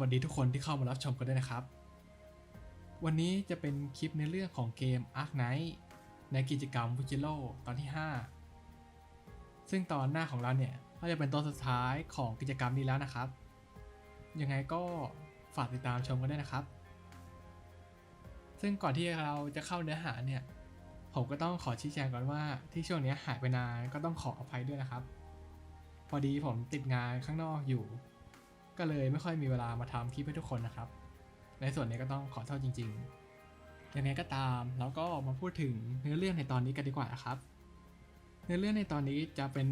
วัสดีทุกคนที่เข้ามารับชมกันด้วยนะครับ วันนี้จะเป็นคลิปในเรื่องของเกม Ark Knight ในกิจกรรม w i g i l o ตอนที่ 5 ซึ่งตอนหน้าของเราเนี่ยก็จะเป็นตอนสุดท้ายของกิจกรรมนี้แล้วนะครับ ยังไงก็ฝากติดตามชมกันด้วยนะครับ ซึ่งก่อนที่เราจะเข้าเนื้อหาเนี่ย ผมก็ต้องขอชี้แจงก่อนว่าที่ช่วงนี้หายไปนานก็ต้องขออภัยด้วยนะครับ พอดีผมติดงานข้างนอกอยู่ ก็เลยไม่ค่อยมีเวลามาทำคลิปให้ทุกคนนะครับ ในส่วนนี้ก็ต้องขอโทษจริงๆ ยังไงก็ตามแล้วก็มาพูดถึงเนื้อเรื่องในตอนนี้กันดีกว่าครับ เนื้อเรื่องในตอนนี้จะเป็น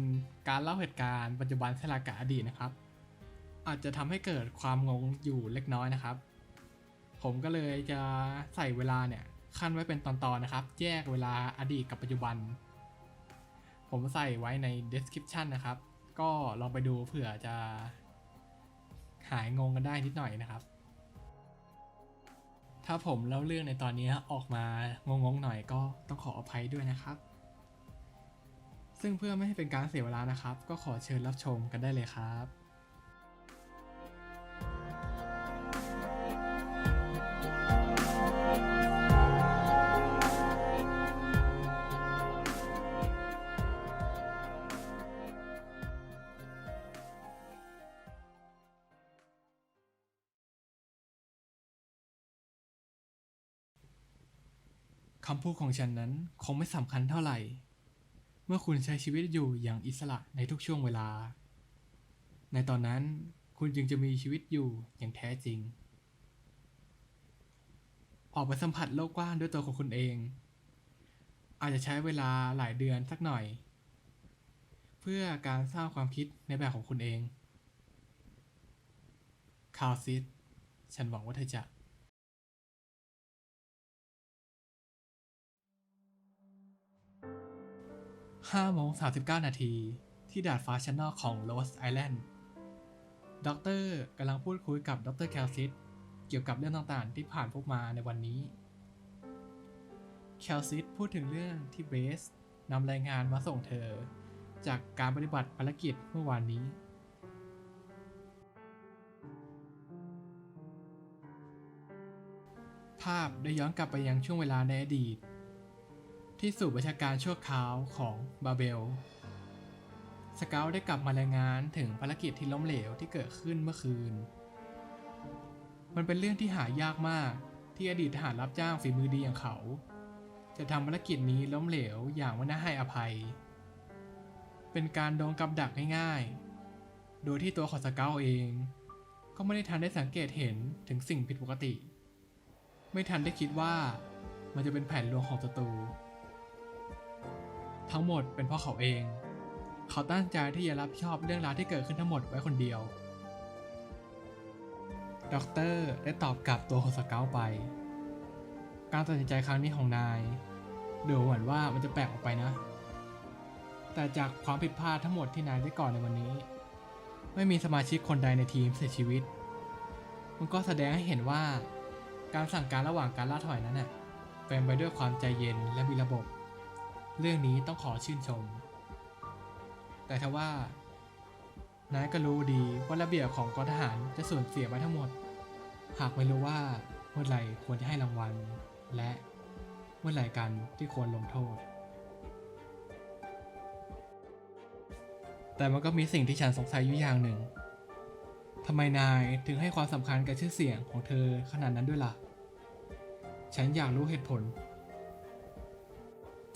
การเล่าเหตุการณ์ปัจจุบันสลากะอดีตนะครับ อาจจะทำให้เกิดความงงอยู่เล็กน้อยนะครับ ผมก็เลยจะใส่เวลาเนี่ยขั้นไว้เป็นตอนๆนะครับ แยกเวลาอดีตกับปัจจุบัน ผมใส่ไว้ใน description นะครับ ก็ลองไปดูเผื่อจะ หายงงกันได้นิดหน่อยนะครับ ถ้าผมเล่าเรื่องในตอนนี้ออกมางงๆหน่อยก็ต้องขออภัยด้วยนะครับ ซึ่งเพื่อไม่ให้เป็นการเสียเวลานะครับ ก็ขอเชิญรับชมกันได้เลยครับ คำพูดของฉันนั้นคงไม่สำคัญเท่าไหร่ เมื่อคุณใช้ชีวิตอยู่อย่างอิสระในทุกช่วงเวลา ในตอนนั้นคุณจึงจะมีชีวิตอยู่อย่างแท้จริง ออกไปสัมผัสโลกกว้างด้วยตัวของคุณเอง อาจจะใช้เวลาหลายเดือนสักหน่อย เพื่อการสร้างความคิดในแบบของคุณเองคาวซิสฉันหวังว่าเธอจะ 5โมง39 นาที ที่ดาดฟ้าชั้นนอกของ Lost Island ด็อกเตอร์กำลังพูดคุยกับด็อกเตอร์แคลซิสเกี่ยวกับเรื่องต่างๆ ที่ผ่านพบมาในวันนี้ แคลซิสพูดถึงเรื่องที่เบสนำรายงานมาส่งเธอ จากการปฏิบัติภารกิจเมื่อวานนี้ ภาพได้ย้อนกลับไปยังช่วงเวลาในอดีต ที่สู่ประชาการชั่วคราวของบาเบล สเกลได้กลับมารายงานถึงภารกิจที่ล้มเหลวที่เกิดขึ้นเมื่อคืน มันเป็นเรื่องที่หายากมากที่อดีตทหารรับจ้างฝีมือดีอย่างเขา จะทำภารกิจนี้ล้มเหลวอย่างไม่น่าให้อภัย เป็นการโดนกับดักง่ายๆ โดยที่ตัวของสเกลเอง ก็ไม่ได้ทันได้สังเกตเห็นถึงสิ่งผิดปกติ ไม่ทันได้คิดว่ามันจะเป็นแผนลวงของศัตรู ทั้งหมดเป็นเพราะเขาเอง เขาตั้งใจที่จะรับผิดชอบเรื่องราวที่เกิดขึ้นทั้งหมดไว้คนเดียว ด็อกเตอร์ได้ตอบกลับตัวของสเกลไป การตัดสินใจครั้งนี้ของนายดูเหมือนว่ามันจะแปลกออกไปนะ แต่จากความผิดพลาดทั้งหมดที่นายได้ก่อนในวันนี้ ไม่มีสมาชิกคนใดในทีมเสียชีวิต มันก็แสดงให้เห็นว่า การสั่งการระหว่างการล่าถอยนั้นเน่ะเป็นไปด้วยความใจเย็นและมีระบบ เรื่องนี้ต้องขอชื่นชม แต่ทว่านายก็รู้ดีว่าระเบียบของกองทหารจะสูญเสียไปทั้งหมด หากไม่รู้ว่าเมื่อไหร่ควรจะให้รางวัล และเมื่อไหร่กันที่ควรลงโทษ แต่มันก็มีสิ่งที่ฉันสงสัยอยู่อย่างหนึ่งทำไมนายถึงให้ความสำคัญกับชื่อเสียงของเธอขนาดนั้นด้วยล่ะ ฉันอยากรู้เหตุผล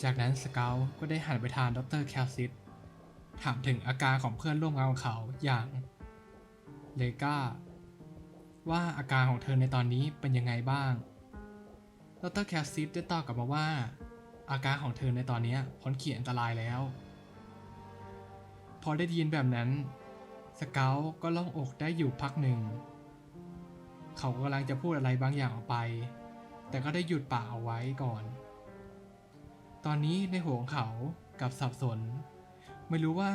จากนั้นสเกลก็ได้หันไปทางดรแคลซิสถามถึงอาการของเพื่อนร่วมงานของเขาอย่างเลกาว่าอาการของเธอในตอนนี้เป็นยังไงบ้าง ดรแคลซิสได้ตอบกลับมาว่า อาการของเธอในตอนนี้พ้นขีดอันตรายแล้ว พอได้ยินแบบนั้น สเกลก็โล่องอกได้อยู่พักหนึ่ง เขากำลังจะพูดอะไรบางอย่างออกไป แต่ก็ได้หยุดปากเอาไว้ก่อน ตอนนี้ในหัวของเขากับสับสน ไม่รู้ว่า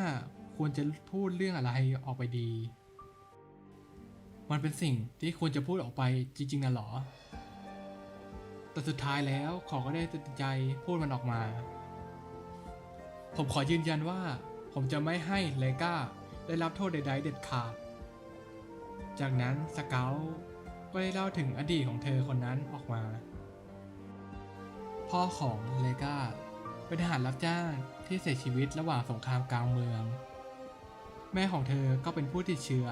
ควรจะพูดเรื่องอะไรออกไปดี มันเป็นสิ่งที่ควรจะพูดออกไปจริง ๆนะหรอ แต่สุดท้ายแล้วเขาก็ได้ตัดใจพูดมันออกมา ผมขอยืนยันว่า ผมจะไม่ให้เลก้าได้รับโทษใด ๆ เด็ดขาด จากนั้นสเกลก็ได้เล่าถึงอดีตของเธอคนนั้นออกมา พ่อของเลกาเป็นทหารรับจ้างที่เสียชีวิตระหว่างสงครามกลางเมือง แม่ของเธอก็เป็นผู้ติดเชื้อ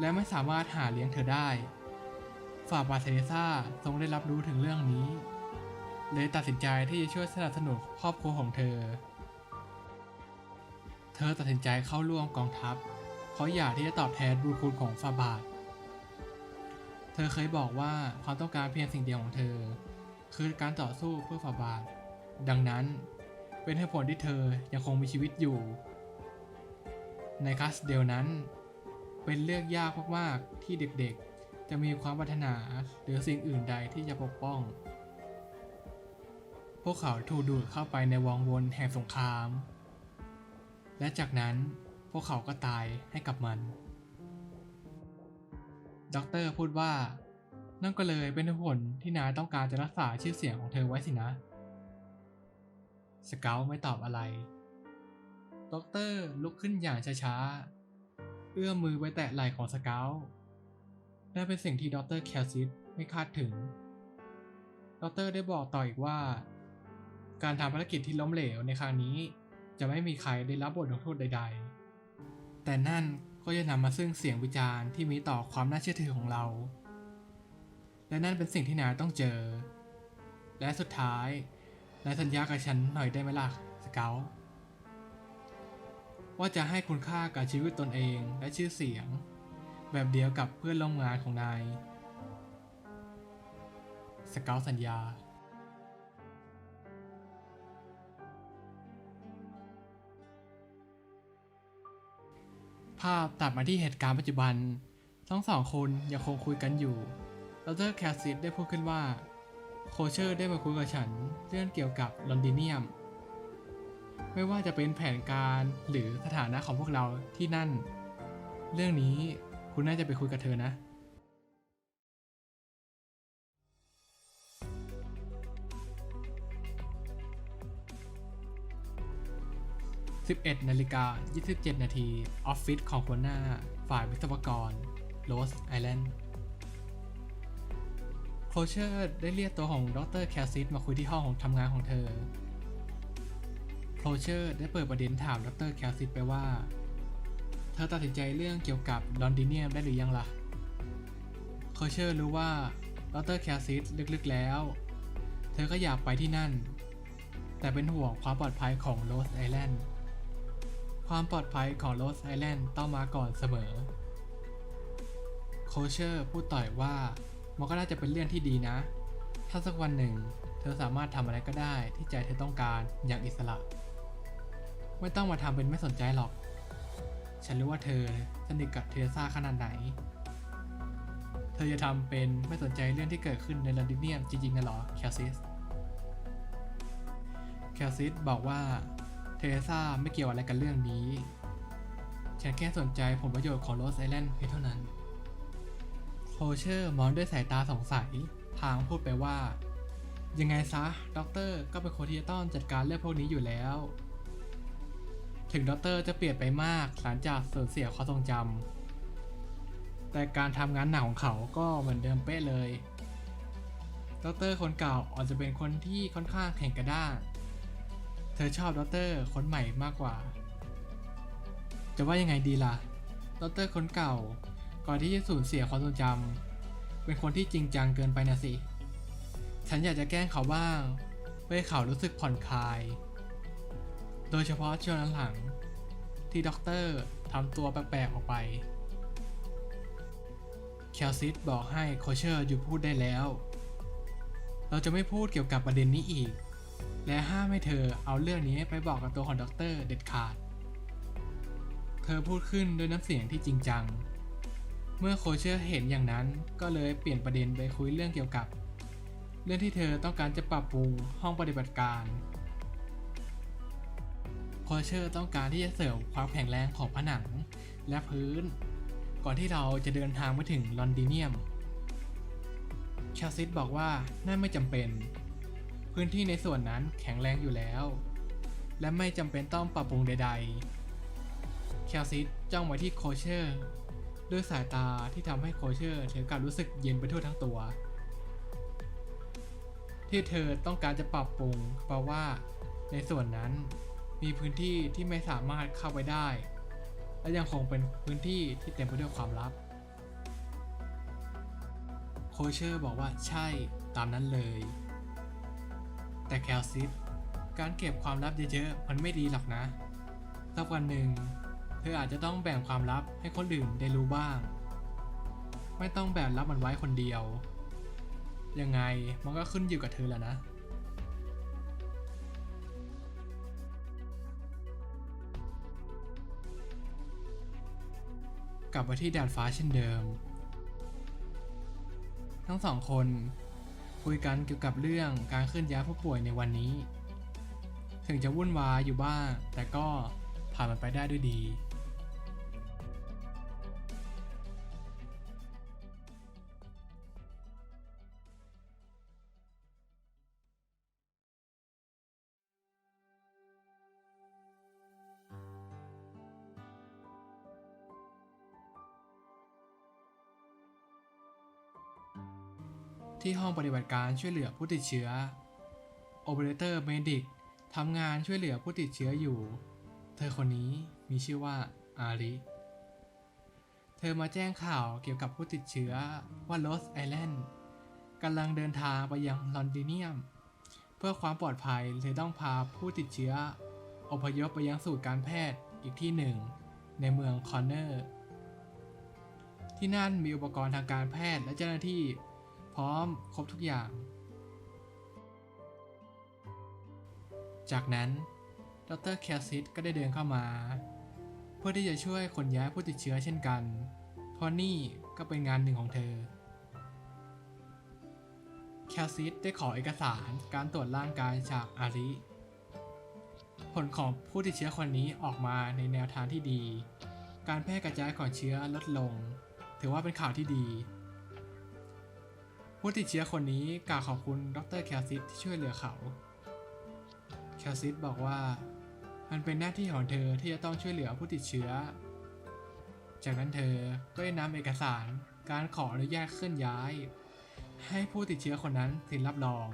และไม่สามารถหาเลี้ยงเธอได้ ฝ่าบาเทเรซ่าทรงได้รับรู้ถึงเรื่องนี้ เลยตัดสินใจที่จะช่วยสนับสนุนครอบครัวของเธอ เธอตัดสินใจเข้าร่วมกองทัพ เพราะอยากที่จะตอบแทนบุญคุณของฟาบาท เธอเคยบอกว่าความต้องการเพียงสิ่งเดียวของเธอ คือการต่อสู้เพื่อฟาบาท ดังนั้นเป็นเหตุผลที่เธอยังคงมีชีวิตอยู่ ในคาสเดลนั้น เป็นเรื่องยากมากๆที่เด็กๆ จะมีความปรารถนาหรือสิ่งอื่นใดที่จะปกป้อง พวกเขาถูกดูดเข้าไปในวงวนแห่งสงคราม และจากนั้นพวกเขาก็ตายให้กับมันด็อกเตอร์พูดว่า นั่นก็เลยเป็นเหตุผลที่นายต้องการจะรักษาชื่อเสียงของเธอไว้สินะ สเกลไม่ตอบอะไร ด็อกเตอร์ลุกขึ้นอย่างช้าๆ เอื้อมมือไปแตะไหล่ของสเกลนั่นเป็นสิ่งที่ด็อกเตอร์แคลซิสไม่คาดถึง ด็อกเตอร์ได้บอกต่ออีกว่า การทำภารกิจที่ล้มเหลวในครั้งนี้ จะไม่มีใครได้รับบทลงโทษใด ๆ แต่นั่นก็จะนำมาซึ่งเสียงวิจารณ์ที่มีต่อความน่าเชื่อถือของเรา และนั่นเป็นสิ่งที่นายต้องเจอ และสุดท้ายนายสัญญากับฉันหน่อยได้ไหมล่ะสเกลว่าจะให้คุณค่ากับชีวิตตนเองและชื่อเสียง แบบเดียวกับเพื่อนร่วมงานของนาย สเกลสัญญาภาพตัดมาที่เหตุการณ์ปัจจุบัน ทั้งสองคนยังคงคุยกันอยู่ ดรแคสซิสได้พูดขึ้นว่า โคเชอร์ได้มาคุยกับฉันเรื่องเกี่ยวกับลอนดิเนียม ไม่ว่าจะเป็นแผนการหรือสถานะของพวกเราที่นั่น เรื่องนี้คุณน่าจะไปคุยกับเธอนะ 11นาฬิกา 27 นาที ออฟฟิศของหัวหน้า ฝ่ายวิศวกร โรสไอแลนด์ โคเชอร์ได้เรียกตัวของดรแคสซิสมาคุยที่ห้องของทำงานของเธอโคเชอร์ได้เปิดประเด็นถามดรแคสซิสไปว่า เธอตัดสินใจเรื่องเกี่ยวกับลอนดิเนียมได้หรือยังล่ะโคเชอร์รู้ว่าดรแคสซิสลึกๆแล้ว เธอก็อยากไปที่นั่น แต่เป็นห่วงความปลอดภัยของโรสไอแลนด์ ความปลอดภัยของโรสไอแลนด์ต้องมาก่อนเสมอ โคเชอร์พูดต่อยว่า มันก็น่าจะเป็นเรื่องที่ดีนะ ถ้าสักวันหนึ่ง เธอสามารถทำอะไรก็ได้ที่ใจเธอต้องการอย่างอิสระ ไม่ต้องมาทำเป็นไม่สนใจหรอก ฉันรู้ว่าเธอสนิทกับเทเรซ่าขนาดไหน เธอจะทำเป็นไม่สนใจเรื่องที่เกิดขึ้นในลอนดิเนียมจริงๆนะหรอแคลซิสแคลซิสบอกว่าเทเรซ่าไม่เกี่ยวอะไรกับเรื่องนี้ ฉันแค่สนใจผลประโยชน์ของโรสไอแลนด์เพียงเท่านั้น โคเชอร์มองด้วยสายตาสงสัย พางพูดไปว่า ยังไงซะ ด็อกเตอร์ก็เป็นคนที่จะต้องจัดการเรื่องพวกนี้อยู่แล้ว ถึงด็อกเตอร์จะเปลี่ยนไปมากหลังจากสูญเสียความทรงจำแต่การทำงานหนักของเขาก็เหมือนเดิมเป๊ะเลยด็อกเตอร์คนเก่าอาจจะเป็นคนที่ค่อนข้างแข็งกระด้างเธอชอบด็อกเตอร์คนใหม่มากกว่า จะว่ายังไงดีล่ะด็อกเตอร์คนเก่า ก่อนที่จะสูญเสียความทรงจำเป็นคนที่จริงจังเกินไปนะสิ ฉันอยากจะแกล้งเขาบ้างเพื่อให้เขารู้สึกผ่อนคลาย โดยเฉพาะช่วงหลังๆที่ด็อกเตอร์ทำตัวแปลกๆออกไปแคลซิสบอกให้โคเชอร์หยุดพูดได้แล้ว เราจะไม่พูดเกี่ยวกับประเด็นนี้อีก และห้ามให้เธอเอาเรื่องนี้ไปบอกกับตัวของด็อกเตอร์เด็ดขาด เธอพูดขึ้นด้วยน้ำเสียงที่จริงจัง เมื่อโคเชอร์เห็นอย่างนั้นก็เลยเปลี่ยนประเด็นไปคุยเรื่องเกี่ยวกับ เรื่องที่เธอต้องการจะปรับปรุงห้องปฏิบัติการโคเชอร์ต้องการที่จะเสริมความแข็งแรงของผนังและพื้น ก่อนที่เราจะเดินทางไปถึงลอนดิเนียม ชาซิสบอกว่านั่นไม่จำเป็น พื้นที่ในส่วนนั้นแข็งแรงอยู่แล้ว และไม่จำเป็นต้องปรับปรุงใด ๆ แคลซิสจ้องไว้ที่โคเชอร์ ด้วยสายตาที่ทำให้โคเชอร์ถึงกับรู้สึกเย็นไปทั่วทั้งตัว ที่เธอต้องการจะปรับปรุง เพราะว่าในส่วนนั้นมีพื้นที่ที่ไม่สามารถเข้าไปได้ และยังคงเป็นพื้นที่ที่เต็มไปด้วยความลับ โคเชอร์บอกว่าใช่ตามนั้นเลย แต่แคลซิสการเก็บความลับเยอะๆมันไม่ดีหรอกนะสักวันหนึ่ง ธออาจจะต้องแบ่งความลับให้คนอื่นได้รู้บ้าง ไม่ต้องแบกรับมันไว้คนเดียว ยังไงมันก็ขึ้นอยู่กับเธอแหละนะ กลับมาที่ดาดฟ้าเช่นเดิม ทั้งสองคนคุยกันเกี่ยวกับเรื่องการเคลื่อนย้ายผู้ป่วยในวันนี้ ถึงจะวุ่นวายอยู่บ้าง แต่ก็ผ่านมันไปได้ด้วยดี ที่ห้องปฏิบัติการช่วยเหลือผู้ติดเชื้อโอเปอเรเตอร์เมดิกทำงานช่วยเหลือผู้ติดเชื้ออยู่ เธอคนนี้มีชื่อว่าอาริ เธอมาแจ้งข่าวเกี่ยวกับผู้ติดเชื้อว่าลอสไอแลนด์กำลังเดินทางไปยังลอนดิเนียม เพื่อความปลอดภัยเธอต้องพาผู้ติดเชื้อ อพยพไปยังศูนย์การแพทย์อีกที่หนึ่ง ในเมืองคอนเนอร์ ที่นั่นมีอุปกรณ์ทางการแพทย์และเจ้าหน้าที่ พร้อมครบทุกอย่าง จากนั้นดรแคลซิสก็ได้เดินเข้ามา เพื่อที่จะช่วยขนย้ายผู้ติดเชื้อเช่นกัน เพราะนี่ก็เป็นงานหนึ่งของเธอแคลซิสได้ขอเอกสารการตรวจร่างกายจากอาริ ผลของผู้ติดเชื้อคนนี้ออกมาในแนวทางที่ดี การแพร่กระจายของเชื้อลดลง ถือว่าเป็นข่าวที่ดี ผู้ติดเชื้อคนนี้กล่าวขอบคุณดรแคลซิสที่ช่วยเหลือเขา แคลซิสบอกว่า มันเป็นหน้าที่ของเธอที่จะต้องช่วยเหลือผู้ติดเชื้อ จากนั้นเธอก็ได้นำเอกสารการขออนุญาตเคลื่อนย้าย ให้ผู้ติดเชื้อคนนั้นเซ็นรับรอง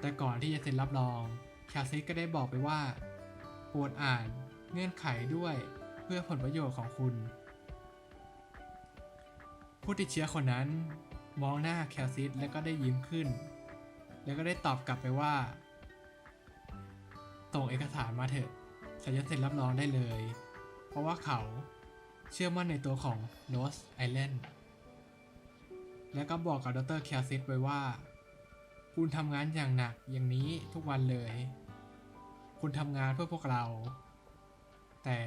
แต่ก่อนที่จะเซ็นรับรอง แคลซิสก็ได้บอกไปว่าโปรดอ่านเงื่อนไขด้วยเพื่อผลประโยชน์ของคุณ ผู้ติดเชื้อคนนั้น มองหน้าแคลซิสแล้วก็ได้ยิ้มขึ้น แล้วก็ได้ตอบกลับไปว่า ส่งเอกสารมาเถอะฉันจะเซ็นรับรองได้เลย เพราะว่าเขาเชื่อมั่นในตัวของโนสไอแลนด์แล้วก็บอกกับดรแคลซิสไว้ว่า คุณทำงานอย่างหนักอย่างนี้ทุกวันเลย คุณทำงานเพื่อพวกเรา แต่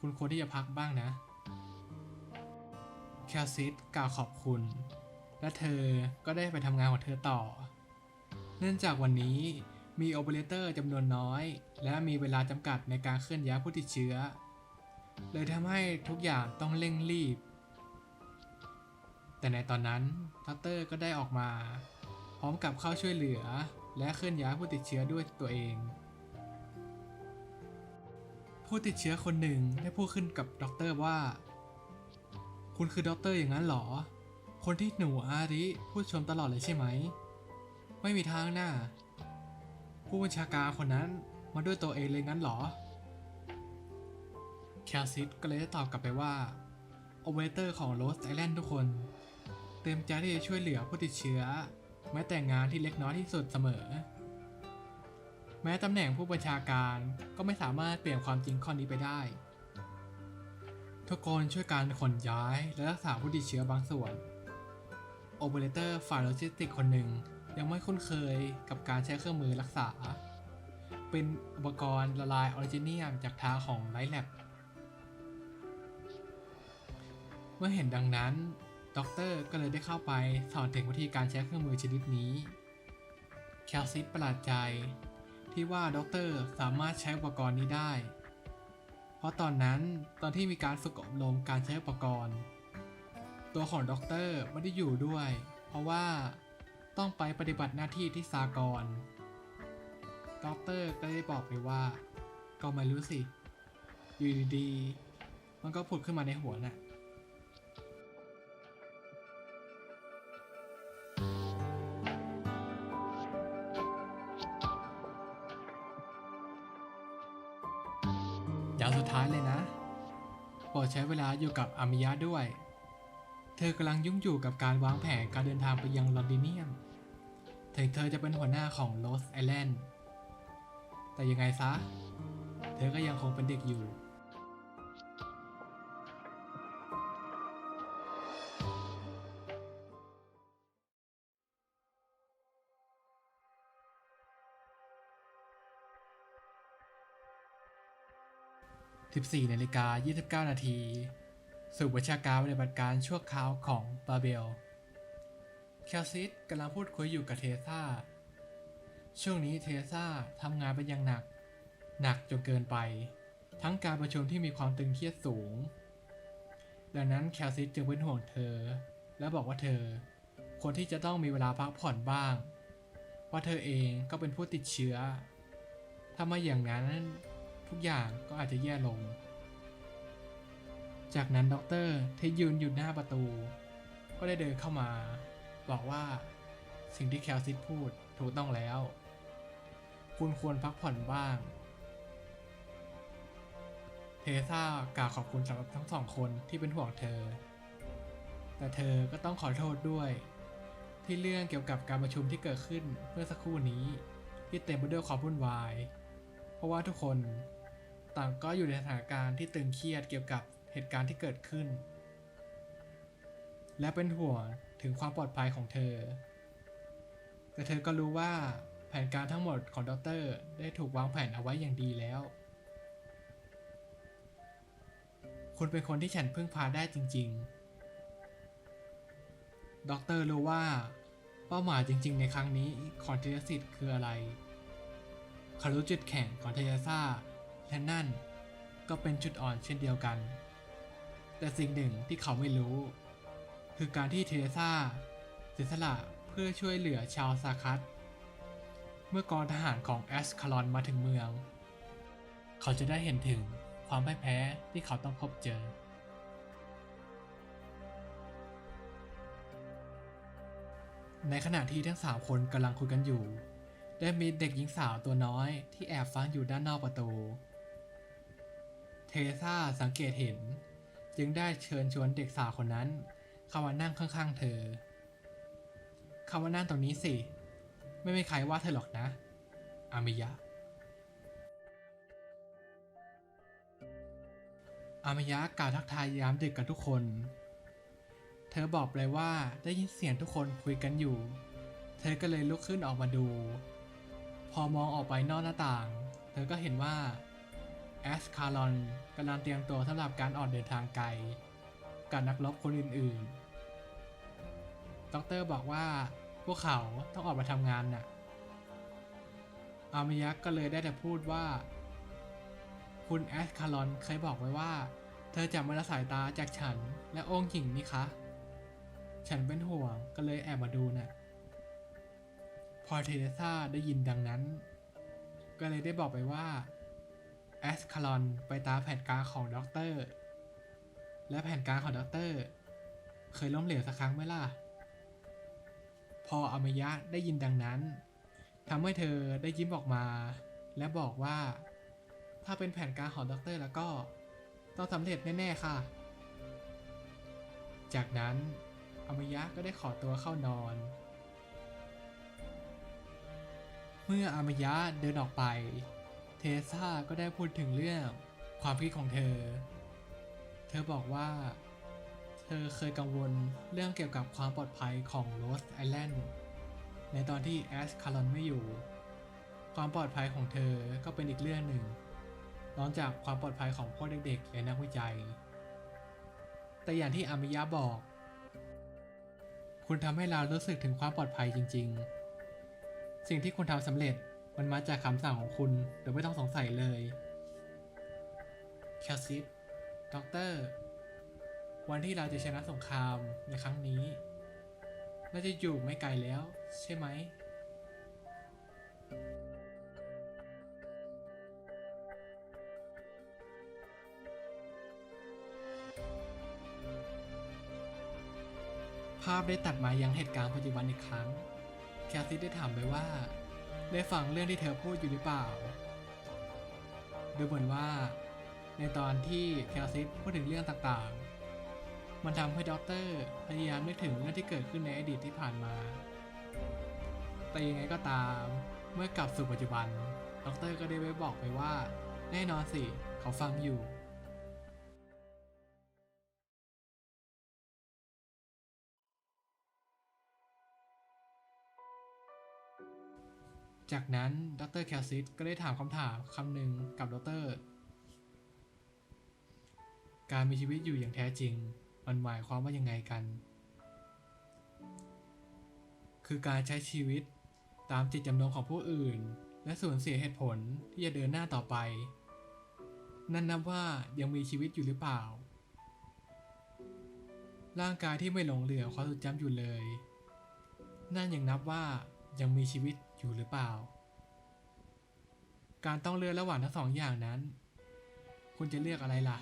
คุณควรที่จะพักบ้างนะ แคลซิสกล่าวขอบคุณ และเธอก็ได้ไปทำงานของเธอต่อ เนื่องจากวันนี้มีโอเปอเรเตอร์จำนวนน้อย และมีเวลาจำกัดในการเคลื่อนย้ายผู้ติดเชื้อ เลยทำให้ทุกอย่างต้องเร่งรีบ แต่ในตอนนั้นทัตเตอร์ก็ได้ออกมา พร้อมกับเข้าช่วยเหลือ และเคลื่อนย้ายผู้ติดเชื้อด้วยตัวเอง ผู้ติดเชื้อคนหนึ่งได้พูดขึ้นกับด็อกเตอร์ว่า คุณคือด็อกเตอร์อย่างนั้นหรอ คนที่หนูอาริพูดชมตลอดเลยใช่ไหม ไม่มีทางหน้า ผู้บัญชาการคนนั้นมาด้วยตัวเองเลยงั้นหรอ แคลซิสก็เลยได้ตอบกลับไปว่าโอเปอเรเตอร์ของโรสไอแลนด์ทุกคน เต็มใจที่จะช่วยเหลือผู้ติดเชื้อ แม้แต่งานที่เล็กน้อยที่สุดเสมอ แม้ตำแหน่งผู้บัญชาการก็ไม่สามารถเปลี่ยนความจริงข้อนี้ไปได้ ทุกคนช่วยการขนย้ายและรักษาผู้ติดเชื้อบางส่วน โอเปอเรเตอร์ฝ่ายโลจิสติกคนหนึ่งยังไม่คุ้นเคยกับการใช้เครื่องมือรักษา เป็นอุปกรณ์ละลายออริจิเนียมจากทางของไลท์แลบเมื่อเห็นดังนั้นด็อกเตอร์ก็เลยได้เข้าไปสอนถึงวิธีการใช้เครื่องมือชนิดนี้ แคลซิสประหลาดใจ ที่ว่าด็อกเตอร์สามารถใช้อุปกรณ์นี้ได้ เพราะตอนนั้นตอนที่มีการฝึกอบรมการใช้อุปกรณ์ ตัวของด็อกเตอร์ไม่ได้อยู่ด้วย เพราะว่าต้องไปปฏิบัติหน้าที่ที่ซากลด็อกเตอร์ก็ได้บอกไปว่า ก็ไม่รู้สิ อยู่ดีๆมันก็ผุดขึ้นมาในหัวนะ่ะอย่างสุดท้ายเลยนะพอใช้เวลาอยู่กับอามิยะด้วย เธอกำลังยุ่งอยู่กับการวางแผนการเดินทางไปยังลอนดิเนียม ถึงเธอจะเป็นหัวหน้าของโ o สไอแลนด์ แต่ยังไงซะ เธอก็ยังคงเป็นเด็กอยู่14นาฬิกา29 นาที ศูนย์บัญชาการปฏิบัติการชั่วคราวของบาเบล แคลซิสกำลังพูดคุยอยู่กับเทซ่า ช่วงนี้เทซ่าทำงานเป็นอย่างหนัก หนักจนเกินไป ทั้งการประชุมที่มีความตึงเครียดสูง ดังนั้นแคลซิสจึงเป็นห่วงเธอ และบอกว่าเธอควรที่จะต้องมีเวลาพักผ่อนบ้างเพราะเธอเองก็เป็นผู้ติดเชื้อ ถ้าไม่อย่างนั้นทุกอย่างก็อาจจะแย่ลง จากนั้นด็อกเตอร์ที่ยืนอยู่หน้าประตู ก็ได้เดินเข้ามา บอกว่าสิ่งที่แคลซิสพูดถูกต้องแล้ว คุณควรพักผ่อนบ้าง เทซ่ากล่าวขอบคุณสำหรับทั้งสองคนที่เป็นห่วงเธอ แต่เธอก็ต้องขอโทษด้วย ที่เรื่องเกี่ยวกับการประชุมที่เกิดขึ้นเมื่อสักครู่นี้ที่เต็มไปด้วยความวุ่นวาย เพราะว่าทุกคนต่างก็อยู่ในสถานการณ์ที่ตึงเครียดเกี่ยวกับ เหตุการณ์ที่เกิดขึ้น และเป็นห่วงถึงความปลอดภัยของเธอ แต่เธอก็รู้ว่าแผนการทั้งหมดของด็อกเตอร์ได้ถูกวางแผนเอาไว้อย่างดีแล้ว คุณเป็นคนที่ฉันพึ่งพาได้จริง ๆด็อกเตอร์รู้ว่าเป้าหมายจริง ๆ ในครั้งนี้ของเทยสิทธิ์คืออะไรเขารู้จุดแข็งของเทยซ่าและนั่นก็เป็นจุดอ่อนเช่นเดียวกัน แต่สิ่งหนึ่งที่เขาไม่รู้ คือการที่เทเรซาเสียสละเพื่อช่วยเหลือชาวซาคัสเมื่อกองทหารของแอสคาลอนมาถึงเมือง เขาจะได้เห็นถึงความพ่ายแพ้ที่เขาต้องพบเจอ ในขณะที่ทั้งสามคนกำลังคุยกันอยู่ ได้มีเด็กหญิงสาวตัวน้อยที่แอบฟังอยู่ด้านนอกประตู เทเรซ่าสังเกตเห็น จึงได้เชิญชวนเด็กสาวคนนั้น เข้ามานั่งข้างๆเธอเข้ามานั่งตรงนี้สิ ไม่มีใครว่าเธอหรอกนะ อามิยะ อามิยะกล่าวทักทายยามดึกกับทุกคน เธอบอกเลยว่าได้ยินเสียงทุกคนคุยกันอยู่ เธอก็เลยลุกขึ้นออกมาดู พอมองออกไปนอกหน้าต่าง เธอก็เห็นว่า แอสคาลอนกำลังเตรียมตัวสำหรับการออกเดินทางไกล กับนักรบคนอื่นๆ ด็อกเตอร์บอกว่าพวกเขาต้องออกมาทำงานน่ะ อามิยักษ์ก็เลยได้แต่พูดว่า คุณแอสคาลอนเคยบอกไว้ว่า เธอจะไม่ละสายตาจากฉันและองค์หญิงนี่คะ ฉันเป็นห่วงก็เลยแอบมาดูน่ะ พอเทเรซ่าได้ยินดังนั้น ก็เลยได้บอกไปว่า แอสคาลอนไปตามแผนการของด็อกเตอร์ และแผนการของด็อกเตอร์ เคยล้มเหลวสักครั้งไหมล่ะ พออามยะได้ยินดังนั้นทำให้เธอได้ยิ้มออกมา และบอกว่า ถ้าเป็นแผนการของด็อกเตอร์แล้วก็ ต้องสำเร็จแน่ ๆ ค่ะ จากนั้นอามยะก็ได้ขอตัวเข้านอน เมื่ออามยะเดินออกไป เทซ่าก็ได้พูดถึงเรื่องความคิดของเธอ เธอบอกว่า เธอเคยกังวลเรื่องเกี่ยวกับความปลอดภัยของโรสไอแลนด์ในตอนที่แอสคาร์ลอนไม่อยู่ ความปลอดภัยของเธอก็เป็นอีกเรื่องหนึ่งนอกจากความปลอดภัยของพวกเด็กๆ และนักวิจัย แต่อย่างที่อามิยะบอก คุณทำให้เรารู้สึกถึงความปลอดภัยจริง ๆ สิ่งที่คุณทำสำเร็จ มันมาจากคำสั่งของคุณโดยไม่ต้องสงสัยเลยแคลซิสด็อกเตอร์ วันที่เราจะชนะสงครามในครั้งนี้น่าจะอยู่ไม่ไกลแล้ว ใช่ไหม ภาพได้ตัดมายังเหตุการณ์ปัจจุบันอีกครั้ง แคลซิสได้ถามไปว่า ได้ฟังเรื่องที่เธอพูดอยู่หรือเปล่า ดูเหมือนว่า ในตอนที่แคลซิสพูดถึงเรื่องต่างๆ มันทำให้ด็อกเตอร์พยายามนึกถึงเรื่องที่เกิดขึ้นในอดีตที่ผ่านมา แต่ยังไงก็ตามเมื่อกลับสู่ปัจจุบันด็อกเตอร์ก็ได้ไว้บอกไปว่า แน่นอนสิ เขาฟังอยู่ จากนั้นดรแคลซิสก็ได้ถามคำถามคำหนึ่งกับดร การมีชีวิตอยู่อย่างแท้จริง มันหมายความว่ายังไงกัน คือการใช้ชีวิตตามจิตจำนงของผู้อื่น และสูญเสียเหตุผลที่จะเดินหน้าต่อไป นั่นนับว่ายังมีชีวิตอยู่หรือเปล่า ร่างกายที่ไม่หลงเหลือความทรงจำอยู่เลย นั่นยังนับว่ายังมีชีวิต อยู่หรือเปล่า การต้องเลือกระหว่างทั้งสองอย่างนั้น คุณจะเลือกอะไรล่ะ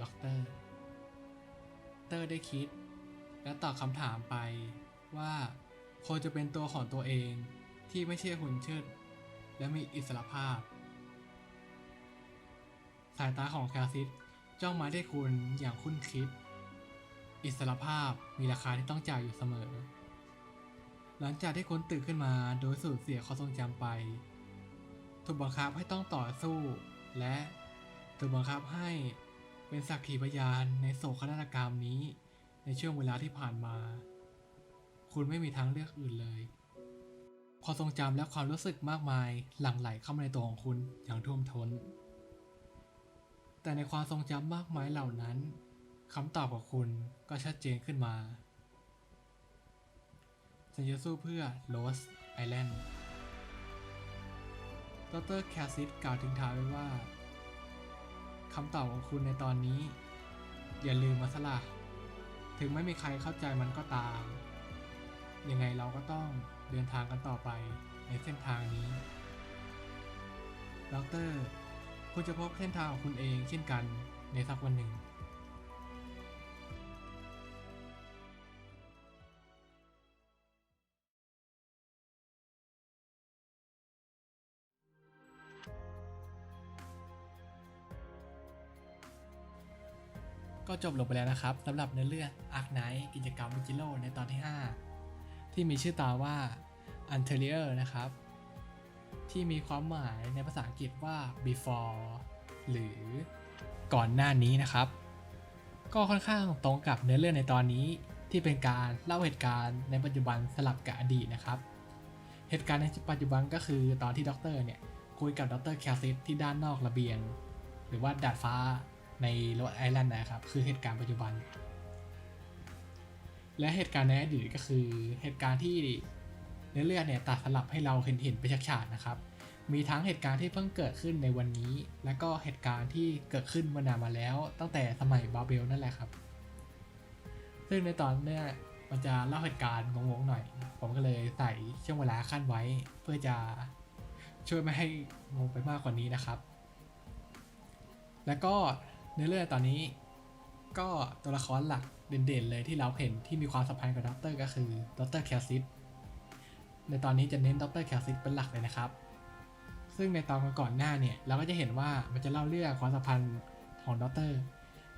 ด็อกเตอร์ เตอร์ได้คิด และตอบคำถามไปว่าคงจะเป็นตัวของตัวเองที่ไม่ใช่หุ่นเชิด และมีอิสระภาพ สายตาของแคลซิสจ้องมาที่คุณอย่างคุ้นคิด อิสระภาพมีราคาที่ต้องจ่ายอยู่เสมอ หลังจากที่คุณตื่นขึ้นมาโดยสูญเสียความทรงจำไป ถูกบังคับให้ต้องต่อสู้ และถูกบังคับให้เป็นสักขีพยานในโศกนาฏกรรมนี้ ในช่วงเวลาที่ผ่านมา คุณไม่มีทางเลือกอื่นเลยความทรงจำและความรู้สึกมากมายหลั่งไหลเข้ามาในตัวของคุณอย่างท่วมท้น แต่ในความทรงจำมากมายเหล่านั้นคำตอบของคุณก็ชัดเจนขึ้นมา ฉันจะสู้เพื่อโรสไอแลนด์ดรแคสซิสกล่าวถึงท้ายไว้ว่าคำตอบของคุณในตอนนี้ อย่าลืมมาสละถึงไม่มีใครเข้าใจมันก็ตาม ยังไงเราก็ต้องเดินทางกันต่อไปในเส้นทางนี้ดรคุณจะพบเส้นทางของคุณเองเช่นกันในสักวันหนึ่ง จบลงไปแล้วนะครับสำหรับเนื้อเรื่องอาร์คไนกิจกรรมวิจิโ o ในตอนที่ 5 ที่มีชื่อตอนว่า anterior นะครับ ที่มีความหมายในภาษาอังกฤษว่า before หรือก่อนหน้านี้นะครับ ก็ค่อนข้างตรงกับเนื้อเรื่องในตอนนี้ที่เป็นการเล่าเหตุการณ์ในปัจจุบันสลับกับอดีตนะครับ เหตุการณ์ในปัจจุบันก็คือตอนที่ด็อกเตอร์เนี่ยคุยกับด็อกเตอร์แคลซิสที่ด้านนอกระเบียง หรือว่าดาดฟ้า ในโรดไอแลนด์นะครับ คือเหตุการณ์ปัจจุบัน และเหตุการณ์ในอดีตก็คือเหตุการณ์ที่เนื้อเรื่องเนี่ยตัดสลับให้เราเห็นเห็นไปฉากๆนะครับ มีทั้งเหตุการณ์ที่เพิ่งเกิดขึ้นในวันนี้ และก็เหตุการณ์ที่เกิดขึ้นมานานมาแล้ว ตั้งแต่สมัยบาเบลนั่นแหละครับ ซึ่งในตอนเนี้ยมันจะเล่าเหตุการณ์งงๆหน่อย ผมก็เลยใส่ช่วงเวลาขั้นไว้ เพื่อจะช่วยไม่ให้งงไปมากกว่านี้นะครับ แล้วก็ เนื้อเรื่องตอนนี้ก็ตัวละครหลักเด่นๆเลยที่เราเห็นที่มีความสัมพันธ์กับด็อกเตอร์ก็คือด็อกเตอร์แคลซิสในตอนนี้จะเน้นด็อกเตอร์แคลซิสเป็นหลักเลยนะครับ ซึ่งในตอนก่อนหน้าเนี่ยเราก็จะเห็นว่ามันจะเล่าเรื่องความสัมพันธ์ของด็อกเตอร์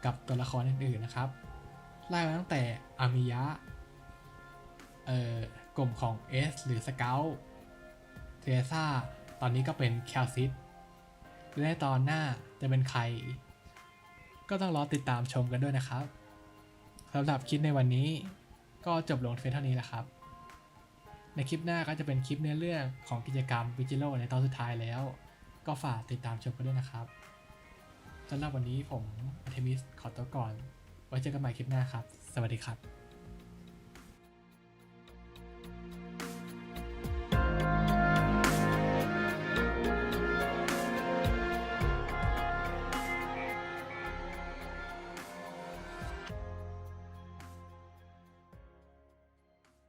กับตัวละครอื่นๆนะครับ ไล่มาตั้งแต่อามิยะ เอ่อกลุ่มของ S หรือสเกลเทเรซ่า ตอนนี้ก็เป็นแคลซิสและในตอนหน้าจะเป็นใคร ก็ต้องรอติดตามชมกันด้วยนะครับสำหรับคลิปในวันนี้ก็จบลงเพียงเท่านี้แหละครับ ในคลิปหน้าก็จะเป็นคลิปเนื้อเรื่องของกิจกรรมวิจิโ o ในตอนสุดท้ายแล้ว ก็ฝากติดตามชมกันด้วยนะครับสำหรับวันนี้ผมอาเทมิสขอตัวก่อน ไว้เจอกันใหม่คลิปหน้าครับ สวัสดีครับ